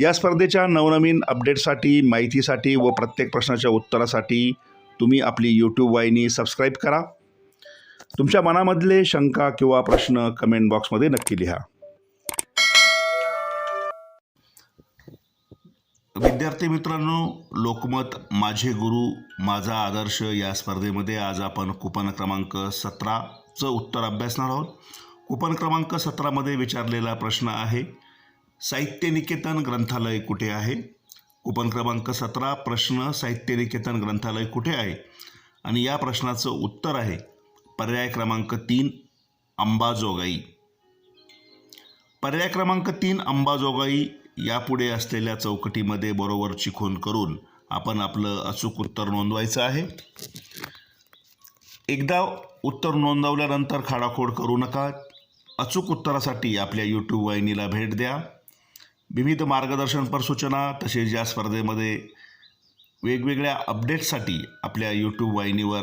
या स्पर्धेच्या नवनवीन अपडेटसाठी माहितीसाठी व प्रत्येक प्रश्नाच्या उत्तरासाठी तुम्ही आपली यूट्यूब वाहिनी सबस्क्राईब करा. तुमच्या मनामधले शंका किंवा प्रश्न कमेंट बॉक्समध्ये नक्की लिहा. विद्यार्थी मित्रांनो लोकमत माझे गुरु माझा आदर्श या स्पर्धेमध्ये आज आपण कुपन क्रमांक सतराचं उत्तर अभ्यासणार आहोत. कुपन क्रमांक सतरामध्ये विचारलेला प्रश्न आहे साहित्य निकेतन ग्रंथालय कुठे आहे? कुपन क्रमांक सतरा प्रश्न साहित्य निकेतन ग्रंथालय कुठे आहे? आणि या प्रश्नाचं उत्तर आहे पर्याय क्रमांक तीन अंबाजोगाई. पर्याय क्रमांक तीन अंबाजोगाई यापुढे असलेल्या चौकटीमध्ये बरोबर चिखून करून आपण आपलं अचूक उत्तर नोंदवायचं आहे. एकदा उत्तर नोंदवल्यानंतर खाडाखोड करू नका. अचूक उत्तरासाठी आपल्या यूट्यूब वाहिनीला भेट द्या. विविध मार्गदर्शनपर सूचना तसेच या स्पर्धेमध्ये वेगवेगळ्या अपडेट्ससाठी आपल्या यूट्यूब वाहिनीवर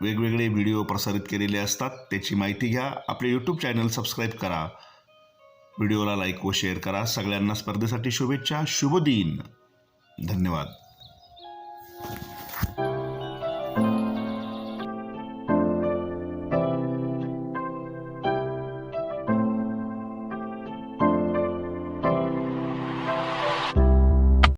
वेगवेगळे व्हिडिओ प्रसारित केलेले असतात. त्याची माहिती घ्या. आपले यूट्यूब चॅनल सबस्क्राईब करा. व्हिडिओला लाईक व शेअर करा. सगळ्यांना स्पर्धेसाठी शुभेच्छा. शुभ दिन. धन्यवाद.